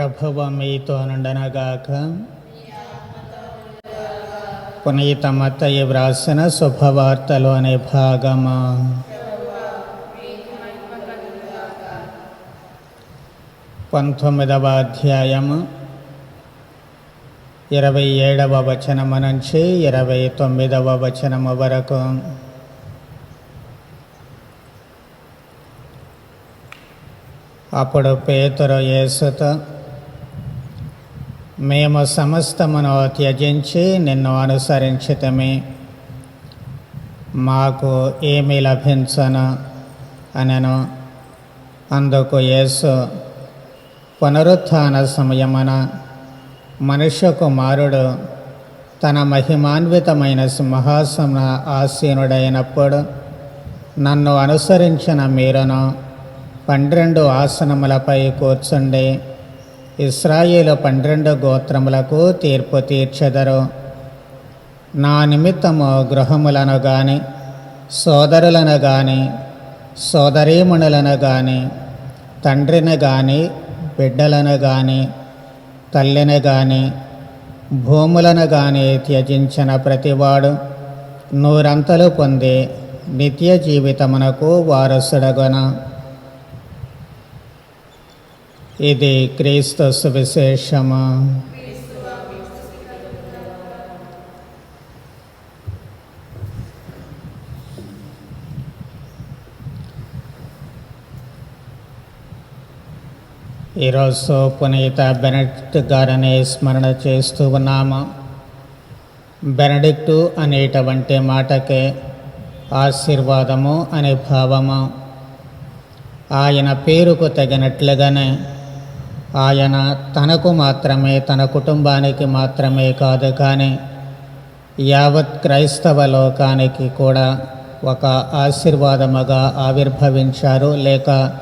ప్రభువ మీతోనుండనగాక పునీత మత్తయ్య వ్రాసిన శుభవార్తలు అనే భాగము పంతొమ్మిదవ అధ్యాయము ఇరవై ఏడవ వచనము నుంచి ఇరవై తొమ్మిదవ వచనము వరకు అప్పుడు పేతురు యేసుతో మేము సమస్తమును త్యజించి నిన్ను అనుసరించితమే. మాకు ఏమి లభించను అనను. అందుకు యేసు పునరుత్థాన సమయమున మనుష్య కుమారుడు తన మహిమాన్వితమైన సింహాసన ఆసీనుడైనప్పుడు నన్ను అనుసరించిన మీరును పన్నెండు ఆసనములపై కూర్చుండి ఇస్రాయేలు పన్నెండు గోత్రములకు తీర్పు తీర్చెదరు. నా నిమిత్తము గృహములను గాని సోదరులను గాని సోదరీమణులను గాని తండ్రిని గాని బిడ్డలను గాని తల్లిని గాని భూములను గాని త్యజించిన ప్రతివాడు నూరంతలు పొంది నిత్య జీవితమునకు వారసుడగొన. ఇది క్రీస్తు సువిశేషము ఈరోజు పునీత బెనడిక్ట్ గారని స్మరణ చేస్తూ ఉన్నాము. బెనడిక్టు అనేటువంటి మాటకే ఆశీర్వాదము అనే భావము. ఆయన పేరుకు తగినట్లుగానే ఆయన తనకు మాత్రమే తన కుటుంబానికి మాత్రమే కాదు కానీ యావత్ క్రైస్తవ లోకానికి కూడా ఒక ఆశీర్వాదముగా ఆవిర్భవించారు. లేక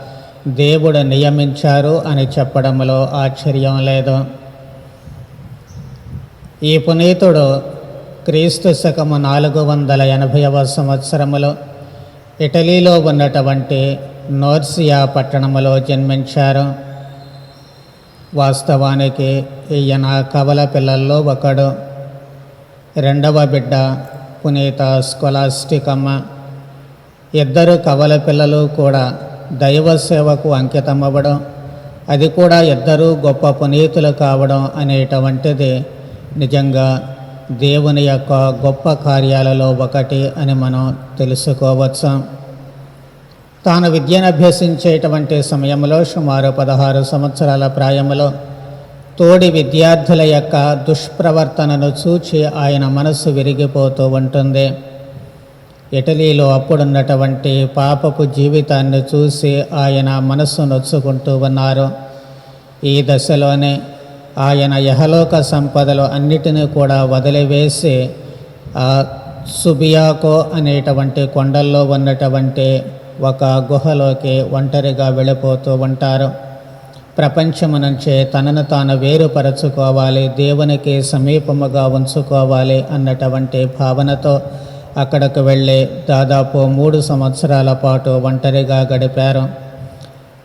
దేవుడు నియమించారు అని చెప్పడంలో ఆశ్చర్యం లేదు. ఈ పునీతుడు క్రీస్తు శకము నాలుగు వందల ఎనభైవ సంవత్సరములో ఇటలీలో ఉన్నటువంటి నోర్సియా పట్టణములో జన్మించారు. వాస్తవానికి ఈయన కవల పిల్లల్లో ఒకడు. రెండవ బిడ్డ పునీత స్కొలాస్టికమ్మ. ఇద్దరు కవల పిల్లలు కూడా దైవ సేవకు అంకితమవ్వడం అది కూడా ఇద్దరు గొప్ప పునీతులు కావడం అనేటువంటిది నిజంగా దేవుని యొక్క గొప్ప కార్యాలలో ఒకటి అని మనం తెలుసుకోవచ్చు. తాను విద్యను అభ్యసించేటువంటి సమయంలో సుమారు పదహారు సంవత్సరాల ప్రాయములో తోడి విద్యార్థుల యొక్క దుష్ప్రవర్తనను చూచి ఆయన మనస్సు విరిగిపోతూ ఉంటుంది. ఇటలీలో అప్పుడున్నటువంటి పాపపు జీవితాన్ని చూసి ఆయన మనస్సు నొచ్చుకుంటూ ఉన్నారు. ఈ దశలోనే ఆయన యహలోక సంపదలు అన్నిటినీ కూడా వదిలివేసి ఆ సుబియాకో అనేటువంటి కొండల్లో ఉన్నటువంటి ఒక గుహలోకి ఒంటరిగా వెళ్ళిపోతూ ఉంటారు. ప్రపంచము నుంచే తనను తాను వేరుపరచుకోవాలి దేవునికి సమీపముగా ఉంచుకోవాలి అన్నటువంటి భావనతో అక్కడకు వెళ్ళి దాదాపు మూడు సంవత్సరాల పాటు ఒంటరిగా గడిపారు.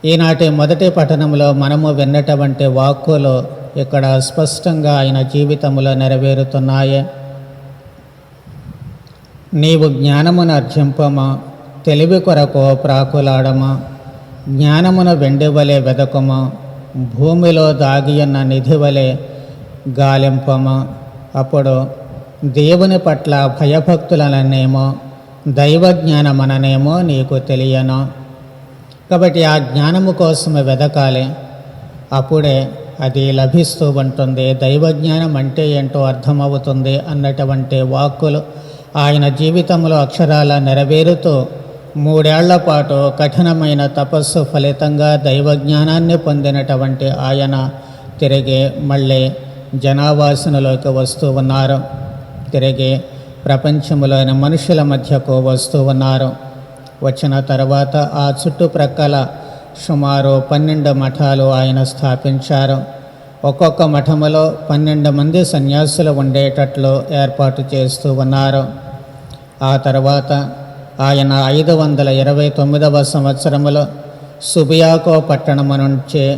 ఈనాటి మొదటి పఠనంలో మనము విన్నటువంటి వాక్కులు ఇక్కడ స్పష్టంగా ఆయన జీవితంలో నెరవేరుతున్నాయి. నీవు జ్ఞానమును అర్జింపమా? తెలివి కొరకు ప్రాకులాడమ? జ్ఞానమును వెండివలే వెదకము? భూమిలో దాగియున్న నిధి గాలింపమ గాలింపము? అప్పుడు దేవుని పట్ల భయభక్తులననేమో దైవజ్ఞానమననేమో నీకు తెలియను? కాబట్టి ఆ జ్ఞానము కోసం వెదకాలి. అప్పుడే అది లభిస్తూ ఉంటుంది. దైవజ్ఞానం అంటే ఏంటో అర్థమవుతుంది అన్నటువంటి వాక్కులు ఆయన జీవితంలో అక్షరాల నెరవేరుతూ మూడేళ్ళ పాటు కఠినమైన తపస్సు ఫలితంగా దైవజ్ఞానాన్ని పొందినటువంటి ఆయన తిరిగి మళ్ళీ జనావాసనలోకి వస్తూ ఉన్నారు. తిరిగి ప్రపంచంలోని మనుషుల మధ్యకు వస్తూ ఉన్నారు. వచ్చిన తర్వాత ఆ చుట్టుప్రక్కల సుమారు పన్నెండు మఠాలు ఆయన స్థాపించారు. ఒక్కొక్క మఠములో పన్నెండు మంది సన్యాసులు ఉండేటట్లు ఏర్పాటు చేస్తూ ఉన్నారు. ఆ తర్వాత ఆయన ఐదు వందల ఇరవై తొమ్మిదవ సంవత్సరములో సుబియాకో పట్టణము నుంచి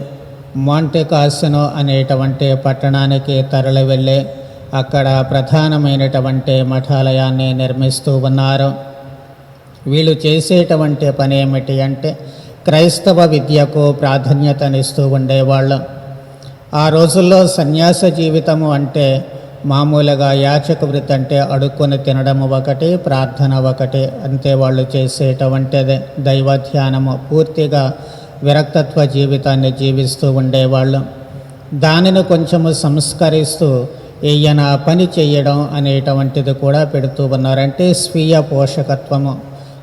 మాంటెకాసనో అనేటువంటి పట్టణానికి తరలి వెళ్ళి అక్కడ ప్రధానమైనటువంటి మఠాలయాన్ని నిర్మిస్తూ ఉన్నారు. వీళ్ళు చేసేటువంటి పని ఏమిటి అంటే క్రైస్తవ విద్యకు ప్రాధాన్యతనిస్తూ ఉండేవాళ్ళు. ఆ రోజుల్లో సన్యాస జీవితము అంటే మామూలుగా యాచక వృత్తి అంటే అడుక్కొని తినడం ఒకటి ప్రార్థన ఒకటి అంతే వాళ్ళు చేసేటువంటి దైవ ధ్యానము పూర్తిగా విరక్తత్వ జీవితాన్ని జీవిస్తూ ఉండేవాళ్ళు. దానిని కొంచెము సంస్కరిస్తూ ఈయన పని చేయడం అనేటువంటిది కూడా పెడుతూ ఉన్నారంటే స్వీయ పోషకత్వము.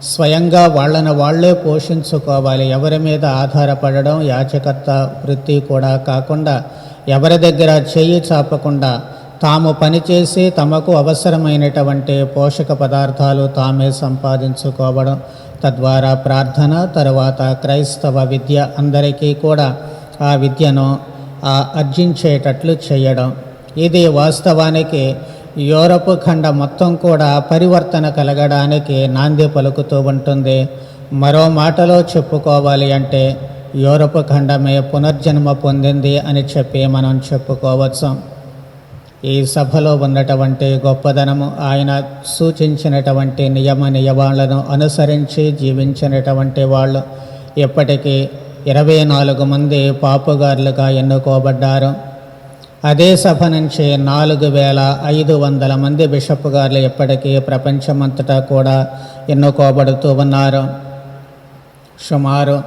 స్వయంగా వాళ్ళను వాళ్ళే పోషించుకోవాలి. ఎవరి మీద ఆధారపడడం యాచకత్వ వృత్తి కూడా కాకుండా ఎవరి దగ్గర చేయి చాపకుండా తాము పనిచేసి తమకు అవసరమైనటువంటి పోషక పదార్థాలు తామే సంపాదించుకోవడం తద్వారా ప్రార్థన తరువాత క్రైస్తవ విద్య అందరికీ కూడా ఆ విద్యను అర్జించేటట్లు చేయడం. ఇది వాస్తవానికి యూరప్ ఖండ మొత్తం కూడా పరివర్తన కలగడానికి నాంది పలుకుతూ ఉంటుంది. మరో మాటలో చెప్పుకోవాలి అంటే యూరప్ ఖండమే పునర్జన్మ పొందింది అని చెప్పి మనం చెప్పుకోవచ్చు. ఈ సభలో ఉన్నటువంటి గొప్పదనము ఆయన సూచించినటువంటి నియమ నియమాలను అనుసరించి జీవించినటువంటి వాళ్ళు ఇప్పటికీ ఇరవై నాలుగు మంది పాపుగారులుగా ఎన్నుకోబడ్డారు. అదే సభ నుంచి నాలుగు వేల ఐదు వందల మంది బిషప్ గారులు ఇప్పటికీ ప్రపంచమంతటా కూడా ఎన్నుకోబడుతూ ఉన్నారు. సుమారు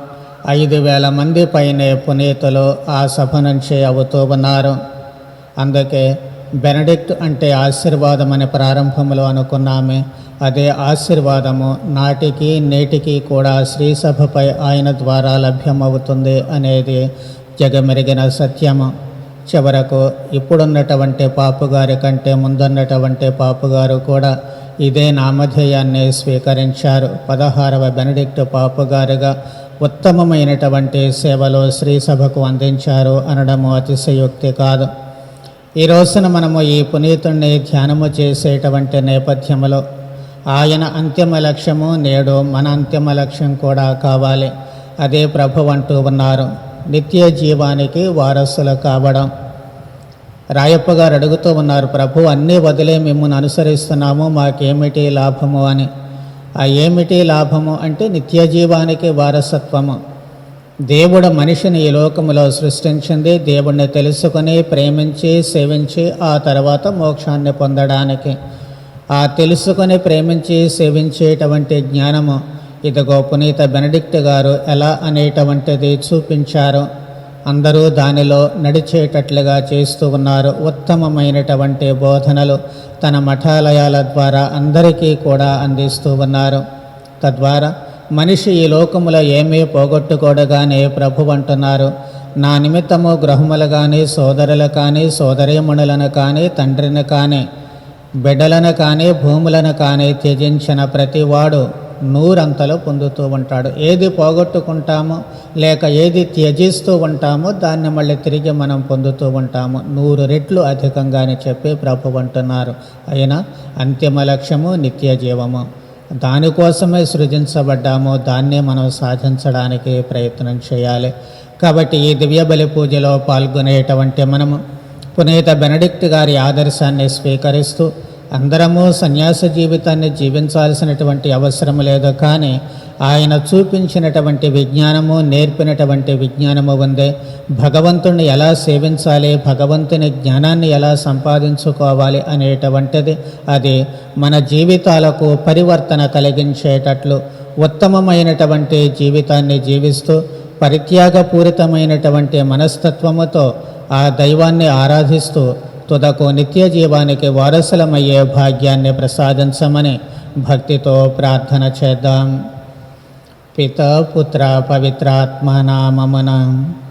ఐదు వేల మంది పైనే పునీతులు ఆ సభ నుంచి అవుతూ ఉన్నారు. అందుకే బెనడిక్ట్ అంటే ఆశీర్వాదం అనే ప్రారంభంలో అనుకున్నామే. అదే ఆశీర్వాదము నాటికి నేటికి కూడా శ్రీసభపై ఆయన ద్వారా లభ్యమవుతుంది అనేది జగమెరిగిన సత్యము. చివరకు ఇప్పుడున్నటువంటి పాపుగారి కంటే ముందున్నటువంటి పాపుగారు కూడా ఇదే నామధేయాన్ని స్వీకరించారు. పదహారవ బెనడిక్ట్ పాపుగారుగా ఉత్తమమైనటువంటి సేవలు శ్రీసభకు అందించారు అనడము అతిశయోక్తి కాదు. ఈ రోజున మనము ఈ పునీతుణ్ణి ధ్యానము చేసేటువంటి నేపథ్యంలో ఆయన అంతిమ లక్ష్యము నేడు మన అంతిమ లక్ష్యం కూడా కావాలి. అదే ప్రభు అంటూ ఉన్నారు. నిత్య జీవానికి వారసులు కావడం. రాయప్ప గారు అడుగుతూ ఉన్నారు ప్రభు అన్నీ వదిలే మిమ్మల్ని అనుసరిస్తున్నాము మాకేమిటి లాభము? అని. ఆ ఏమిటి లాభము? అంటే నిత్య జీవానికి వారసత్వము. దేవుడు మనిషిని ఈ లోకములో సృష్టించింది. దేవుణ్ణి తెలుసుకొని ప్రేమించి సేవించి ఆ తర్వాత మోక్షాన్ని పొందడానికి. ఆ తెలుసుకొని ప్రేమించి సేవించేటువంటి జ్ఞానము. ఇదిగో పునీత బెనడిక్ట్ గారు ఎలా అనేటువంటిది చూపించారు. అందరూ దానిలో నడిచేటట్లుగా చేస్తూ ఉన్నారు. ఉత్తమమైనటువంటి బోధనలు తన మఠాలయాల ద్వారా అందరికీ కూడా అందిస్తూ ఉన్నారు. తద్వారా మనిషి ఈ లోకములో ఏమీ పోగొట్టుకోడగానే ప్రభు అంటున్నారు నా నిమిత్తము గ్రహములు కానీ సోదరులు కానీ సోదరీమణులను కానీ తండ్రిని కానీ బిడ్డలను కానీ భూములను కానీ త్యజించిన ప్రతివాడు నూరంతలో పొందుతూ ఉంటాడు. ఏది పోగొట్టుకుంటామో లేక ఏది త్యజిస్తూ ఉంటామో దాన్ని మళ్ళీ తిరిగి మనం పొందుతూ ఉంటాము. నూరు రెట్లు అధికంగా అని చెప్పి ప్రభు అంటున్నారు అయినా అంతిమ లక్ష్యము నిత్య జీవము దానికోసమే సృజించబడ్డాము దాన్నే మనం సాధించడానికి ప్రయత్నం చేయాలి. కాబట్టి ఈ దివ్య బలి పూజలో పాల్గొనేటువంటి మనము పునీత బెనడిక్ట్ గారి ఆదర్శాన్ని స్వీకరిస్తూ అందరము సన్యాస జీవితాన్ని జీవించాల్సినటువంటి అవసరం లేదు కానీ ఆయన చూపించినటువంటి విజ్ఞానము నేర్పినటువంటి విజ్ఞానము ఉందే. భగవంతుణ్ణి ఎలా సేవించాలి భగవంతుని జ్ఞానాన్ని ఎలా సంపాదించుకోవాలి అనేటువంటిది అది మన జీవితాలకు పరివర్తన కలిగించేటట్లు ఉత్తమమైనటువంటి జీవితాన్ని జీవిస్తూ పరిత్యాగపూరితమైనటువంటి మనస్తత్వముతో ఆ దైవాన్ని ఆరాధిస్తూ తుదకు నిత్య జీవానికి వారసులమయ్యే భాగ్యాన్ని ప్రసాదించమని భక్తితో ప్రార్థన చేద్దాం. पितापुत्रः पवित्रात्मना मम नाम्